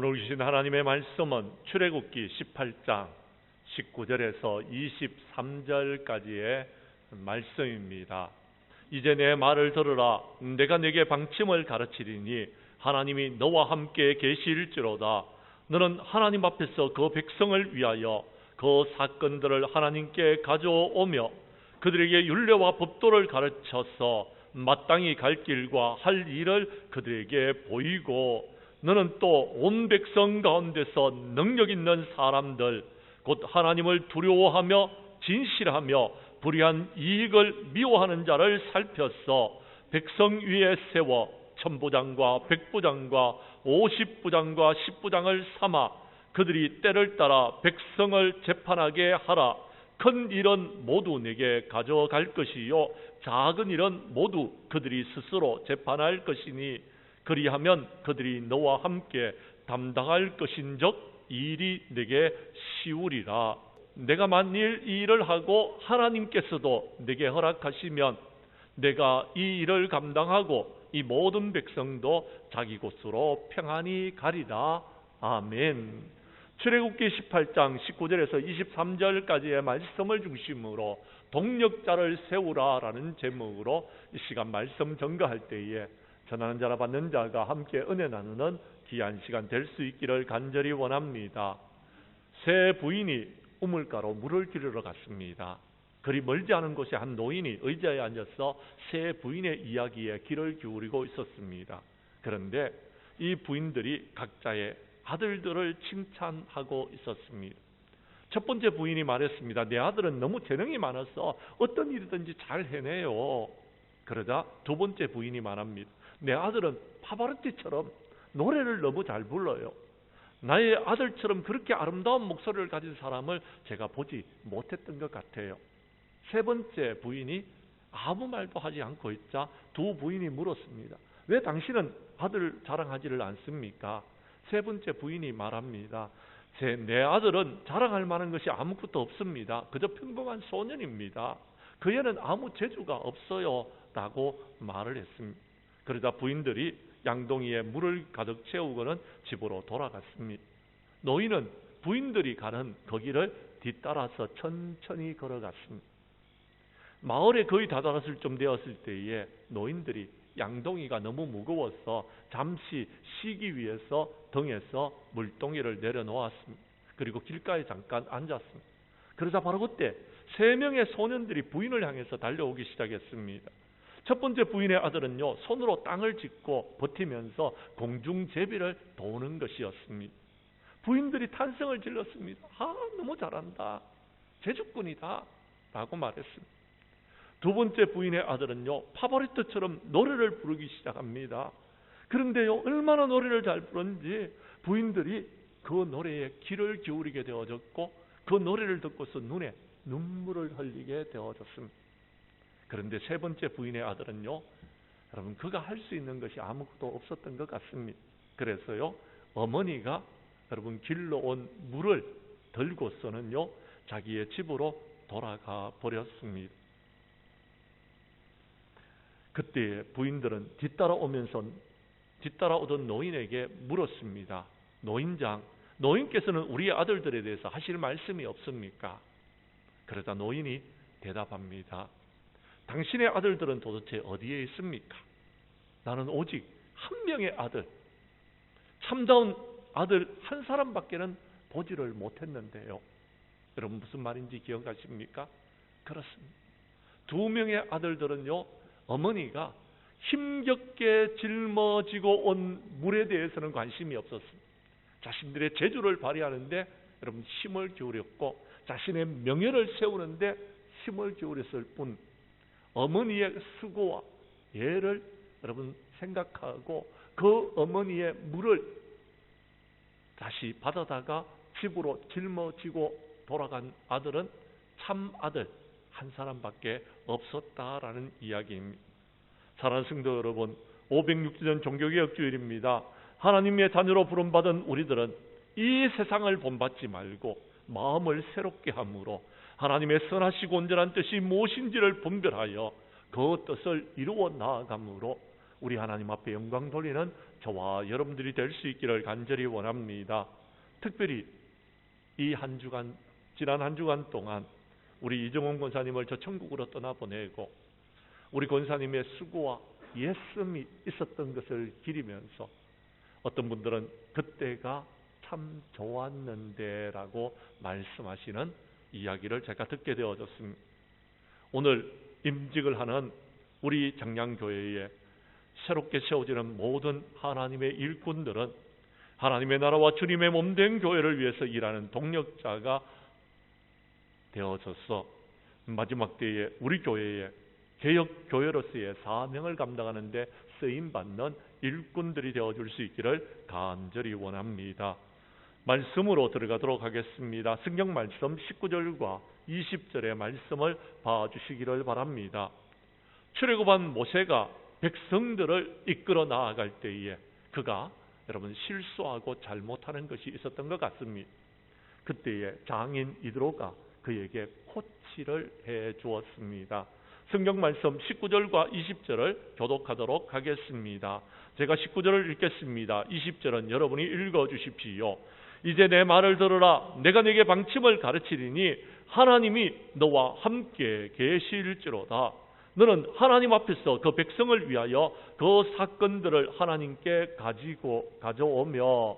오늘 주신 하나님의 말씀은 출애굽기 18장 19절에서 23절까지의 말씀입니다. 이제 내 말을 들으라 내가 네게 방침을 가르치리니 하나님이 너와 함께 계실지로다 너는 하나님 앞에서 그 백성을 위하여 그 사건들을 하나님께 가져오며 그들에게 윤례와 법도를 가르쳐서 마땅히 갈 길과 할 일을 그들에게 보이고 너는 또 온 백성 가운데서 능력 있는 사람들 곧 하나님을 두려워하며 진실하며 불의한 이익을 미워하는 자를 살펴서 백성 위에 세워 천부장과 백부장과 오십부장과 십부장을 삼아 그들이 때를 따라 백성을 재판하게 하라. 큰 일은 모두 내게 가져갈 것이요 작은 일은 모두 그들이 스스로 재판할 것이니 그리하면 그들이 너와 함께 담당할 것인적 일이 내게 쉬우리라. 내가 만일 이 일을 하고 하나님께서도 내게 허락하시면 내가 이 일을 감당하고 이 모든 백성도 자기 곳으로 평안히 가리라. 아멘. 출애굽기 18장 19절에서 23절까지의 말씀을 중심으로 동력자를 세우라라는 제목으로 이 시간 말씀 전가할 때에 전하는 자라 받는 자가 함께 은혜 나누는 귀한 시간 될 수 있기를 간절히 원합니다. 새 부인이 우물가로 물을 기르러 갔습니다. 그리 멀지 않은 곳에 한 노인이 의자에 앉아서 새 부인의 이야기에 귀를 기울이고 있었습니다. 그런데 이 부인들이 각자의 아들들을 칭찬하고 있었습니다. 첫 번째 부인이 말했습니다. 내 아들은 너무 재능이 많아서 어떤 일이든지 잘 해내요. 그러자 두 번째 부인이 말합니다. 내 아들은 파바르티처럼 노래를 너무 잘 불러요. 나의 아들처럼 그렇게 아름다운 목소리를 가진 사람을 제가 보지 못했던 것 같아요. 세 번째 부인이 아무 말도 하지 않고 있자 두 부인이 물었습니다. 왜 당신은 아들 자랑하지를 않습니까? 세 번째 부인이 말합니다. 제, 내 아들은 자랑할 만한 것이 아무것도 없습니다. 그저 평범한 소년입니다. 그 애는 아무 재주가 없어요. 라고 말을 했습니다. 그러자 부인들이 양동이에 물을 가득 채우고는 집으로 돌아갔습니다. 노인은 부인들이 가는 거기를 뒤따라서 천천히 걸어갔습니다. 마을에 거의 다다랐을 좀 되었을 때에 노인들이 양동이가 너무 무거워서 잠시 쉬기 위해서 등에서 물동이를 내려놓았습니다. 그리고 길가에 잠깐 앉았습니다. 그러자 바로 그때 세 명의 소년들이 부인을 향해서 달려오기 시작했습니다. 첫 번째 부인의 아들은요, 손으로 땅을 짚고 버티면서 공중 제비를 도는 것이었습니다. 부인들이 탄성을 질렀습니다. 아, 너무 잘한다. 제주꾼이다. 라고 말했습니다. 두 번째 부인의 아들은요, 파보리트처럼 노래를 부르기 시작합니다. 그런데요, 얼마나 노래를 잘 부르는지 부인들이 그 노래에 귀를 기울이게 되어졌고, 그 노래를 듣고서 눈에 눈물을 흘리게 되어졌습니다. 그런데 세 번째 부인의 아들은요, 여러분, 그가 할 수 있는 것이 아무것도 없었던 것 같습니다. 그래서요, 어머니가 여러분, 길러 온 물을 들고서는요, 자기의 집으로 돌아가 버렸습니다. 그때 부인들은 뒤따라오면서 뒤따라오던 노인에게 물었습니다. 노인장, 노인께서는 우리 아들들에 대해서 하실 말씀이 없습니까? 그러자 노인이 대답합니다. 당신의 아들들은 도대체 어디에 있습니까? 나는 오직 한 명의 아들, 참다운 아들 한 사람밖에는 보지를 못했는데요. 여러분 무슨 말인지 기억하십니까? 그렇습니다. 두 명의 아들들은요, 어머니가 힘겹게 짊어지고 온 물에 대해서는 관심이 없었습니다. 자신들의 재주를 발휘하는데 여러분 힘을 기울였고 자신의 명예를 세우는데 힘을 기울였을 뿐 어머니의 수고와 예를 여러분 생각하고 그 어머니의 물을 다시 받아다가 집으로 짊어지고 돌아간 아들은 참 아들 한 사람밖에 없었다라는 이야기입니다. 사랑하는 성도 여러분, 506주년 종교개혁 주일입니다. 하나님의 자녀로 부름받은 우리들은 이 세상을 본받지 말고 마음을 새롭게 함으로 하나님의 선하시고 온전한 뜻이 무엇인지를 분별하여 그 뜻을 이루어 나아감으로 우리 하나님 앞에 영광 돌리는 저와 여러분들이 될 수 있기를 간절히 원합니다. 특별히 이 한 주간 지난 한 주간 동안 우리 이정원 권사님을 저 천국으로 떠나보내고 우리 권사님의 수고와 예씀이 있었던 것을 기리면서 어떤 분들은 그때가 참 좋았는데라고 말씀하시는 이야기를 제가 듣게 되어졌습니다. 오늘 임직을 하는 우리 장량교회에 새롭게 세워지는 모든 하나님의 일꾼들은 하나님의 나라와 주님의 몸된 교회를 위해서 일하는 동력자가 되어져서 마지막 때에 우리 교회에 개혁 교회로서의 사명을 감당하는데 쓰임 받는 일꾼들이 되어 줄 수 있기를 간절히 원합니다. 말씀으로 들어가도록 하겠습니다. 성경 말씀 19절과 20절의 말씀을 봐주시기를 바랍니다. 출애굽한 모세가 백성들을 이끌어 나아갈 때에 그가 여러분 실수하고 잘못하는 것이 있었던 것 같습니다. 그때에 장인 이드로가 그에게 코치를 해 주었습니다. 성경 말씀 19절과 20절을 교독하도록 하겠습니다. 제가 19절을 읽겠습니다. 20절은 여러분이 읽어 주십시오. 이제 내 말을 들으라. 내가 네게 방침을 가르치리니 하나님이 너와 함께 계실지로다. 너는 하나님 앞에서 그 백성을 위하여 그 사건들을 하나님께 가지고 가져오며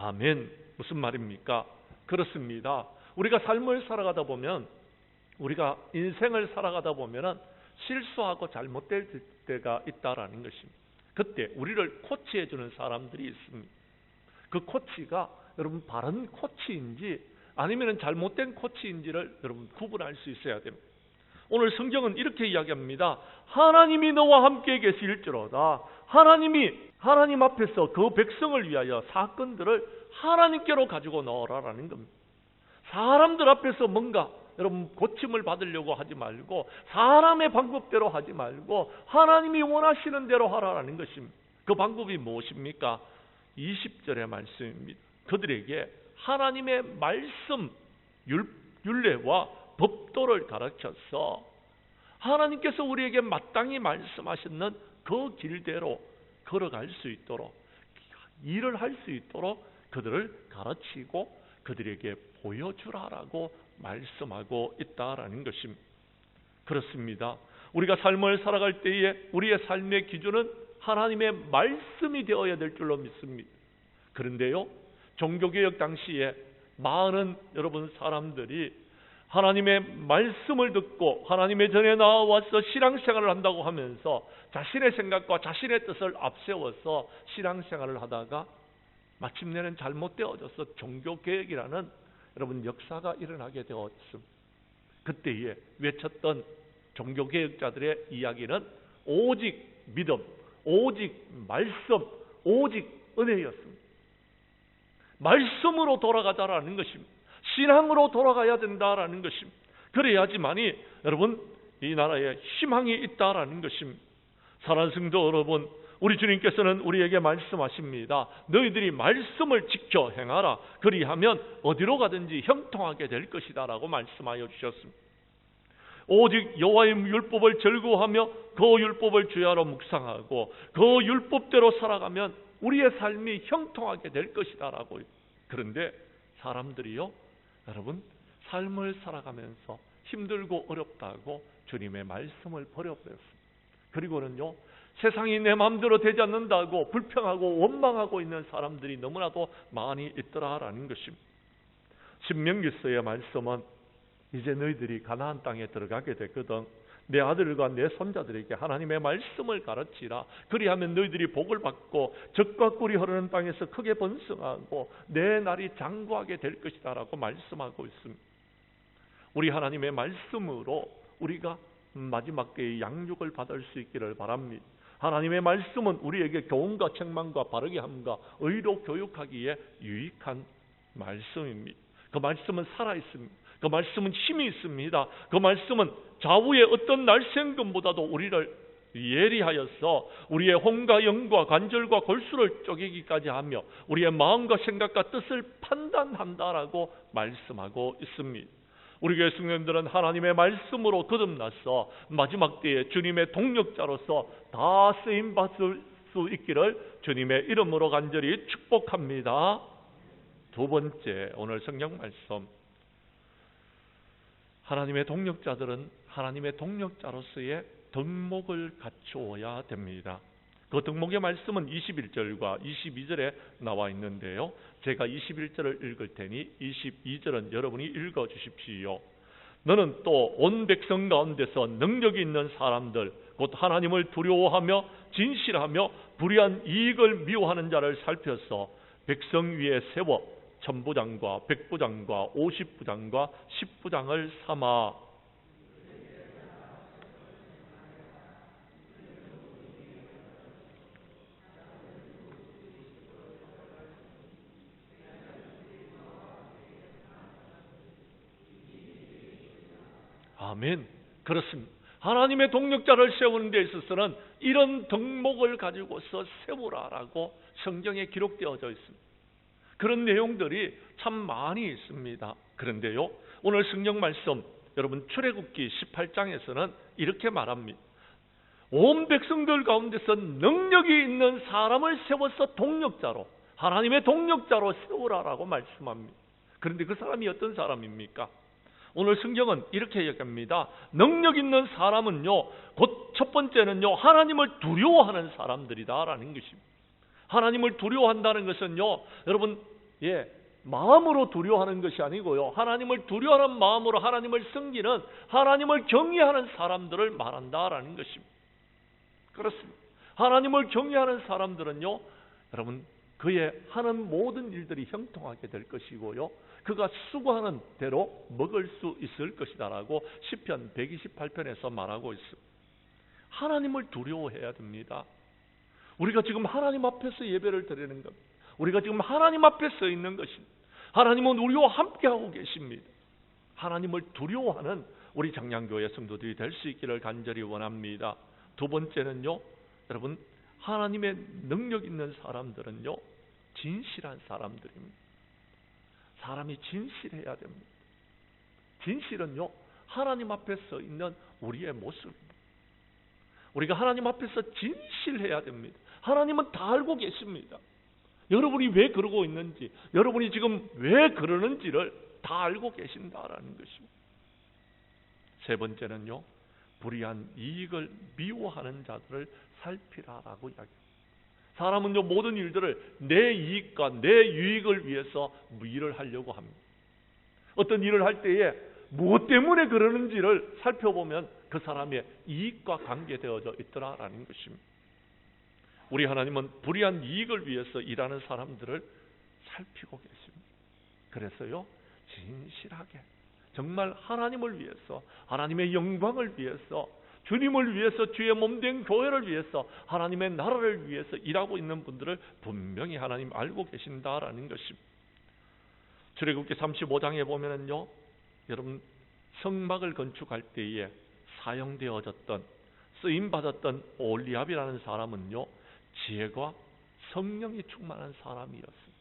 아멘. 무슨 말입니까? 그렇습니다. 우리가 삶을 살아가다 보면 우리가 인생을 살아가다 보면은 실수하고 잘못될 때가 있다라는 것입니다. 그때 우리를 코치해 주는 사람들이 있습니다. 그 코치가 여러분 바른 코치인지 아니면 잘못된 코치인지를 여러분 구분할 수 있어야 됩니다. 오늘 성경은 이렇게 이야기합니다. 하나님이 너와 함께 계실지로다. 하나님이 하나님 앞에서 그 백성을 위하여 사건들을 하나님께로 가지고 나오라라는 겁니다. 사람들 앞에서 뭔가 여러분 고침을 받으려고 하지 말고 사람의 방법대로 하지 말고 하나님이 원하시는 대로 하라라는 것입니다. 그 방법이 무엇입니까? 20절의 말씀입니다. 그들에게 하나님의 말씀 율례와 법도를 가르쳐서 하나님께서 우리에게 마땅히 말씀하셨는 그 길대로 걸어갈 수 있도록 일을 할 수 있도록 그들을 가르치고 그들에게 보여주라라고 말씀하고 있다라는 것입니다. 그렇습니다. 우리가 삶을 살아갈 때에 우리의 삶의 기준은 하나님의 말씀이 되어야 될 줄로 믿습니다. 그런데요, 종교개혁 당시에 많은 여러분 사람들이 하나님의 말씀을 듣고 하나님의 전에 나와서 신앙생활을 한다고 하면서 자신의 생각과 자신의 뜻을 앞세워서 신앙생활을 하다가 마침내는 잘못되어져서 종교개혁이라는 여러분 역사가 일어나게 되었습니다. 그때에 외쳤던 종교개혁자들의 이야기는 오직 믿음, 오직 말씀, 오직 은혜였습니다. 말씀으로 돌아가자라는 것입니다. 신앙으로 돌아가야 된다라는 것입니다. 그래야지만이 여러분 이 나라에 희망이 있다라는 것입니다. 사랑하는 성도 여러분, 우리 주님께서는 우리에게 말씀하십니다. 너희들이 말씀을 지켜 행하라. 그리하면 어디로 가든지 형통하게 될 것이다라고 말씀하여 주셨습니다. 오직 여호와의 율법을 절구하며 그 율법을 주야로 묵상하고 그 율법대로 살아가면 우리의 삶이 형통하게 될 것이다라고. 그런데 사람들이요, 여러분 삶을 살아가면서 힘들고 어렵다고 주님의 말씀을 버려버렸습니다. 그리고는요, 세상이 내 마음대로 되지 않는다고 불평하고 원망하고 있는 사람들이 너무나도 많이 있더라라는 것입니다. 신명기서의 말씀은 이제 너희들이 가나안 땅에 들어가게 됐거든. 내 아들과 내 손자들에게 하나님의 말씀을 가르치라. 그리하면 너희들이 복을 받고 적과 꿀이 흐르는 땅에서 크게 번성하고 내 날이 장구하게 될 것이다라고 말씀하고 있습니다. 우리 하나님의 말씀으로 우리가 마지막 때의 양육을 받을 수 있기를 바랍니다. 하나님의 말씀은 우리에게 교훈과 책망과 바르게 함과 의로 교육하기에 유익한 말씀입니다. 그 말씀은 살아 있습니다. 그 말씀은 힘이 있습니다. 그 말씀은 좌우의 어떤 날생금보다도 우리를 예리하여서 우리의 혼과 영과 관절과 골수를 쪼개기까지 하며 우리의 마음과 생각과 뜻을 판단한다라고 말씀하고 있습니다. 우리 교회 성도님들은 하나님의 말씀으로 거듭나서 마지막 때에 주님의 동력자로서 다 쓰임 받을 수 있기를 주님의 이름으로 간절히 축복합니다. 두 번째 오늘 성경 말씀 하나님의 동력자들은 하나님의 동력자로서의 덕목을 갖추어야 됩니다. 그 덕목의 말씀은 21절과 22절에 나와 있는데요. 제가 21절을 읽을 테니 22절은 여러분이 읽어 주십시오. 너는 또 온 백성 가운데서 능력이 있는 사람들 곧 하나님을 두려워하며 진실하며 불의한 이익을 미워하는 자를 살펴서 백성 위에 세워 천부장과 백부장과 오십부장과 십부장을 삼아 아멘. 그렇습니다. 하나님의 동력자를 세우는 데 있어서는 이런 덕목을 가지고서 세우라라고 성경에 기록되어져 있습니다. 그런 내용들이 참 많이 있습니다. 그런데요, 오늘 성경 말씀 여러분 출애굽기 18장에서는 이렇게 말합니다. 온 백성들 가운데서 능력이 있는 사람을 세워서 동력자로 하나님의 동력자로 세우라라고 말씀합니다. 그런데 그 사람이 어떤 사람입니까? 오늘 성경은 이렇게 얘기합니다. 능력 있는 사람은요, 곧 첫 번째는요, 하나님을 두려워하는 사람들이다라는 것입니다. 하나님을 두려워한다는 것은요, 여러분, 예, 마음으로 두려워하는 것이 아니고요, 하나님을 두려워하는 마음으로 하나님을 섬기는 하나님을 경외하는 사람들을 말한다라는 것입니다. 그렇습니다. 하나님을 경외하는 사람들은요, 여러분, 그의 하는 모든 일들이 형통하게 될 것이고요. 그가 수고하는 대로 먹을 수 있을 것이다라고 시편 128편에서 말하고 있습니다. 하나님을 두려워해야 됩니다. 우리가 지금 하나님 앞에서 예배를 드리는 것, 우리가 지금 하나님 앞에 서 있는 것입니다. 하나님은 우리와 함께하고 계십니다. 하나님을 두려워하는 우리 장량교회 성도들이 될 수 있기를 간절히 원합니다. 두 번째는요, 여러분, 하나님의 능력 있는 사람들은요, 진실한 사람들입니다. 사람이 진실해야 됩니다. 진실은요, 하나님 앞에 서 있는 우리의 모습입니다. 우리가 하나님 앞에서 진실해야 됩니다. 하나님은 다 알고 계십니다. 여러분이 왜 그러고 있는지, 여러분이 지금 왜 그러는지를 다 알고 계신다라는 것입니다. 세 번째는요, 불의한 이익을 미워하는 자들을 살피라라고 이야기합니다. 사람은 요 모든 일들을 내 이익과 내 유익을 위해서 일을 하려고 합니다. 어떤 일을 할 때에 무엇 때문에 그러는지를 살펴보면 그 사람의 이익과 관계되어져 있더라라는 것입니다. 우리 하나님은 불의한 이익을 위해서 일하는 사람들을 살피고 계십니다. 그래서요 진실하게 정말 하나님을 위해서 하나님의 영광을 위해서 주님을 위해서 주의 몸된 교회를 위해서 하나님의 나라를 위해서 일하고 있는 분들을 분명히 하나님 알고 계신다라는 것입니다. 출애굽기 35장에 보면은요. 여러분 성막을 건축할 때에 사용되어졌던 쓰임 받았던 올리압이라는 사람은요. 지혜가 성령이 충만한 사람이었습니다.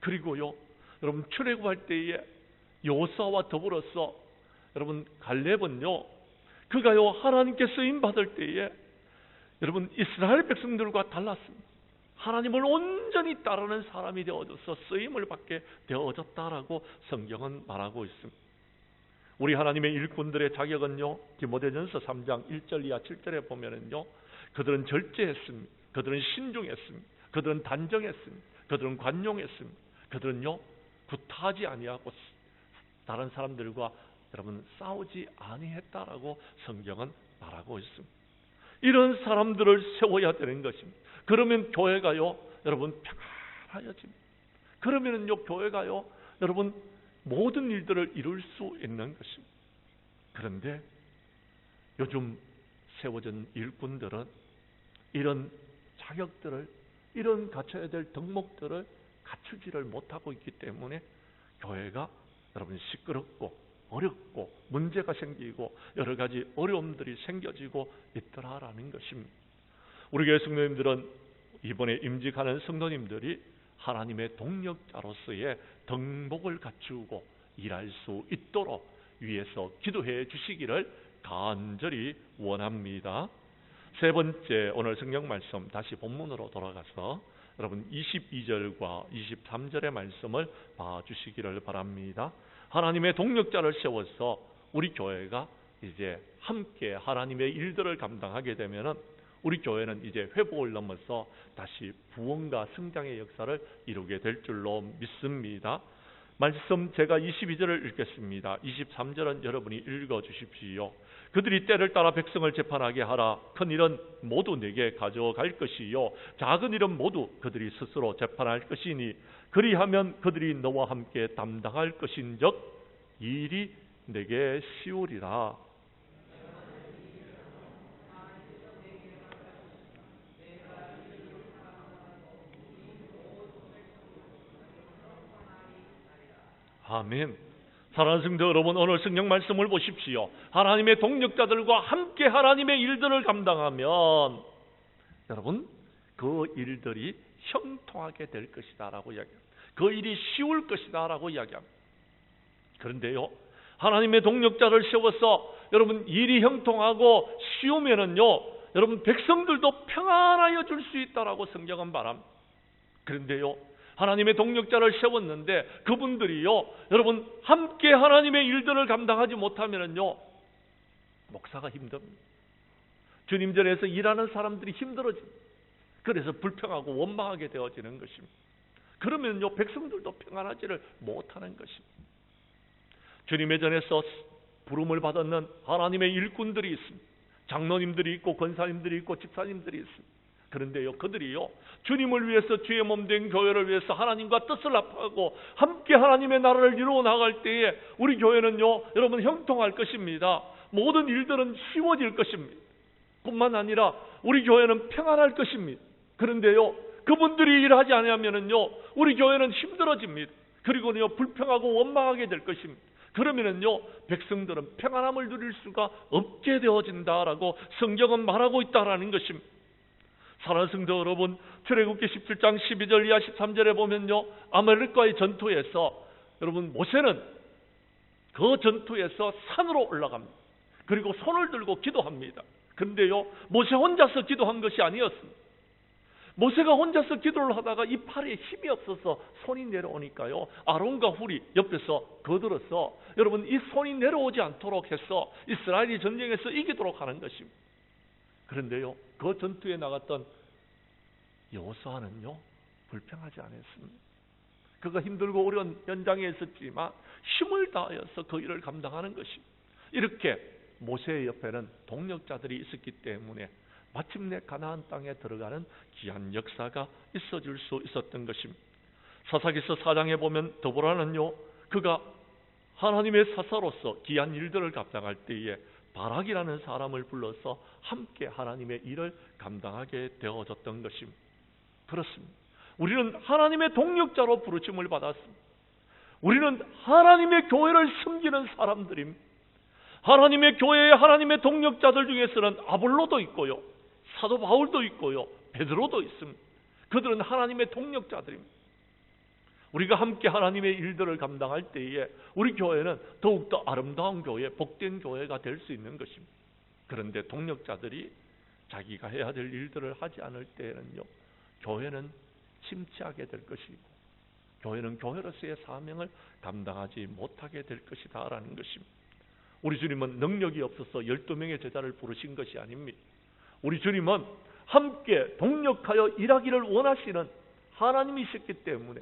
그리고요. 여러분 출애굽할 때에 요사와 더불어서 여러분 갈렙은요. 그가요 하나님께 쓰임 받을 때에 여러분 이스라엘 백성들과 달랐습니다. 하나님을 온전히 따르는 사람이 되어져서 쓰임을 받게 되어졌다라고 성경은 말하고 있습니다. 우리 하나님의 일꾼들의 자격은요. 디모데전서 3장 1절 이하 7절에 보면은요. 그들은 절제했습니다. 그들은 신중했습니다. 그들은 단정했습니다. 그들은 관용했습니다. 그들은요. 구타하지 아니하고 다른 사람들과 여러분 싸우지 아니했다라고 성경은 말하고 있습니다. 이런 사람들을 세워야 되는 것입니다. 그러면 교회가요, 여러분 평안하여집니다. 그러면은요 교회가요, 여러분 모든 일들을 이룰 수 있는 것입니다. 그런데 요즘 세워진 일꾼들은 이런 자격들을 이런 갖춰야 될 덕목들을 갖추지를 못하고 있기 때문에 교회가 여러분 시끄럽고 어렵고 문제가 생기고 여러 가지 어려움들이 생겨지고 있더라라는 것입니다. 우리 교회 성도님들은 이번에 임직하는 성도님들이 하나님의 동력자로서의 덕목을 갖추고 일할 수 있도록 위해서 기도해 주시기를 간절히 원합니다. 세 번째 오늘 성경 말씀 다시 본문으로 돌아가서 여러분 22절과 23절의 말씀을 봐 주시기를 바랍니다. 하나님의 동력자를 세워서 우리 교회가 이제 함께 하나님의 일들을 감당하게 되면은 우리 교회는 이제 회복을 넘어서 다시 부흥과 성장의 역사를 이루게 될 줄로 믿습니다. 말씀 제가 22절을 읽겠습니다. 23절은 여러분이 읽어 주십시오. 그들이 때를 따라 백성을 재판하게 하라. 큰 일은 모두 내게 가져갈 것이요. 작은 일은 모두 그들이 스스로 재판할 것이니 그리하면 그들이 너와 함께 담당할 것인즉 이 일이 내게 쉬우리라. 아멘. 사랑하는 성도 여러분, 오늘 성경 말씀을 보십시오. 하나님의 동력자들과 함께 하나님의 일들을 감당하면 여러분 그 일들이 형통하게 될 것이다라고 이야기합니다. 그 일이 쉬울 것이다라고 이야기합니다. 그런데요, 하나님의 동력자를 세워서 여러분 일이 형통하고 쉬우면은요, 여러분 백성들도 평안하여 줄 수 있다라고 성경은 말합니다. 그런데요, 하나님의 동력자를 세웠는데 그분들이요, 여러분 함께 하나님의 일들을 감당하지 못하면은요, 목사가 힘듭니다. 주님 전에서 일하는 사람들이 힘들어집니다. 그래서 불평하고 원망하게 되어지는 것입니다. 그러면요, 백성들도 평안하지를 못하는 것입니다. 주님의 전에서 부름을 받았는 하나님의 일꾼들이 있습니다. 장로님들이 있고 권사님들이 있고 집사님들이 있습니다. 그런데요, 그들이요, 주님을 위해서 주의 몸된 교회를 위해서 하나님과 뜻을 합하고 함께 하나님의 나라를 이루어 나갈 때에 우리 교회는요, 여러분 형통할 것입니다. 모든 일들은 쉬워질 것입니다. 뿐만 아니라 우리 교회는 평안할 것입니다. 그런데요, 그분들이 일하지 않으면은요, 우리 교회는 힘들어집니다. 그리고요, 불평하고 원망하게 될 것입니다. 그러면은요, 백성들은 평안함을 누릴 수가 없게 되어진다라고 성경은 말하고 있다라는 것입니다. 사랑하는 성도 여러분, 출애굽기 17장 12절 이하 13절에 보면요, 아말렉과의 전투에서 여러분 모세는 그 전투에서 산으로 올라갑니다. 그리고 손을 들고 기도합니다. 근데요, 모세 혼자서 기도한 것이 아니었습니다. 모세가 혼자서 기도를 하다가 이 팔에 힘이 없어서 손이 내려오니까요. 아론과 훌이 옆에서 거들어서 여러분 이 손이 내려오지 않도록 해서 이스라엘이 전쟁에서 이기도록 하는 것입니다. 그런데요. 그 전투에 나갔던 여호수아는요. 불평하지 않았습니다. 그가 힘들고 어려운 현장에 있었지만 힘을 다하여서 그 일을 감당하는 것입니다. 이렇게 모세의 옆에는 동력자들이 있었기 때문에 마침내 가나안 땅에 들어가는 귀한 역사가 있어질 수 있었던 것입니다. 사사기서 4장에 보면 더보라는요. 그가 하나님의 사사로서 귀한 일들을 감당할 때에 바락이라는 사람을 불러서 함께 하나님의 일을 감당하게 되어졌던 것입니다. 그렇습니다. 우리는 하나님의 동력자로 부르심을 받았습니다. 우리는 하나님의 교회를 섬기는 사람들입니다. 하나님의 교회에 하나님의 동력자들 중에서는 아볼로도 있고요. 사도 바울도 있고요. 베드로도 있습니다. 그들은 하나님의 동력자들입니다. 우리가 함께 하나님의 일들을 감당할 때에 우리 교회는 더욱더 아름다운 교회, 복된 교회가 될 수 있는 것입니다. 그런데 동력자들이 자기가 해야 될 일들을 하지 않을 때에는요, 교회는 침체하게 될 것이고, 교회는 교회로서의 사명을 감당하지 못하게 될 것이다라는 것입니다. 우리 주님은 능력이 없어서 12명의 제자를 부르신 것이 아닙니다. 우리 주님은 함께 동력하여 일하기를 원하시는 하나님이셨기 때문에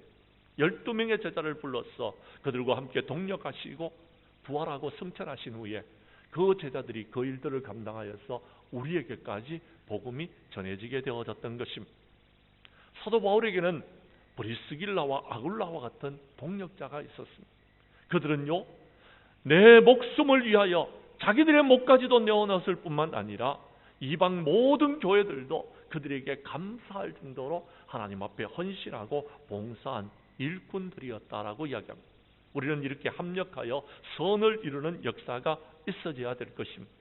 12명의 제자를 불러서 그들과 함께 동력하시고 부활하고 승천하신 후에 그 제자들이 그 일들을 감당하여서 우리에게까지 복음이 전해지게 되어졌던 것입니다. 사도 바울에게는 브리스길라와 아굴라와 같은 동력자가 있었습니다. 그들은요, 내 목숨을 위하여 자기들의 목까지도 내어놨을 뿐만 아니라 이방 모든 교회들도 그들에게 감사할 정도로 하나님 앞에 헌신하고 봉사한 일꾼들이었다라고 이야기합니다. 우리는 이렇게 합력하여 선을 이루는 역사가 있어져야 될 것입니다.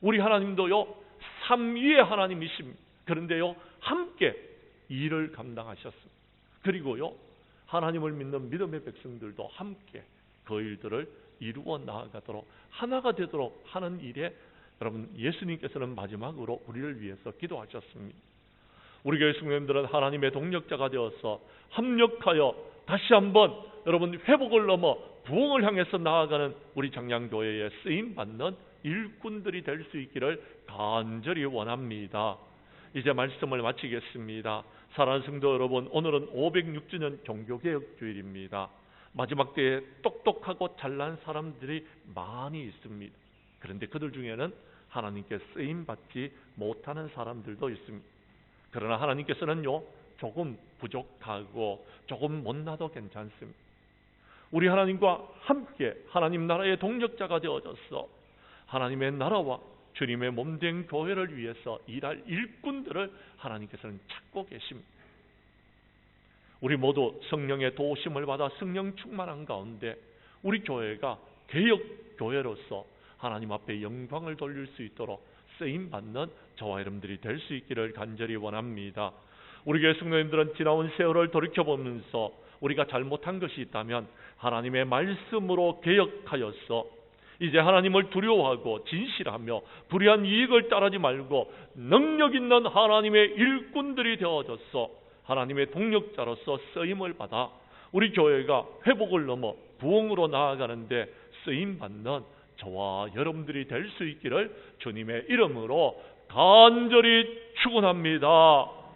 우리 하나님도요, 삼위의 하나님이십니다. 그런데요, 함께 일을 감당하셨습니다. 그리고요, 하나님을 믿는 믿음의 백성들도 함께 그 일들을 이루어 나아가도록 하나가 되도록 하는 일에 여러분 예수님께서는 마지막으로 우리를 위해서 기도하셨습니다. 우리 교회 성도님들은 하나님의 동력자가 되어서 합력하여 다시 한번 여러분 회복을 넘어 부흥을 향해서 나아가는 우리 장량교회에 쓰임 받는 일꾼들이 될 수 있기를 간절히 원합니다. 이제 말씀을 마치겠습니다. 사랑하는 성도 여러분, 오늘은 506주년 종교개혁 주일입니다. 마지막 때에 똑똑하고 잘난 사람들이 많이 있습니다. 그런데 그들 중에는 하나님께 쓰임 받지 못하는 사람들도 있습니다. 그러나 하나님께서는요, 조금 부족하고 조금 못나도 괜찮습니다. 우리 하나님과 함께 하나님 나라의 동력자가 되어져서 하나님의 나라와 주님의 몸된 교회를 위해서 일할 일꾼들을 하나님께서는 찾고 계십니다. 우리 모두 성령의 도우심을 받아 성령 충만한 가운데 우리 교회가 개혁 교회로서 하나님 앞에 영광을 돌릴 수 있도록 쓰임 받는 저와 여러분들이 될 수 있기를 간절히 원합니다. 우리 교회 성도님들은 지나온 세월을 돌이켜 보면서 우리가 잘못한 것이 있다면 하나님의 말씀으로 개혁하여서 이제 하나님을 두려워하고 진실하며 불의한 이익을 따르지 말고 능력 있는 하나님의 일꾼들이 되어져서 하나님의 동력자로서 쓰임을 받아 우리 교회가 회복을 넘어 부흥으로 나아가는데 쓰임 받는 저와 여러분들이 될 수 있기를 주님의 이름으로 간절히 축원합니다.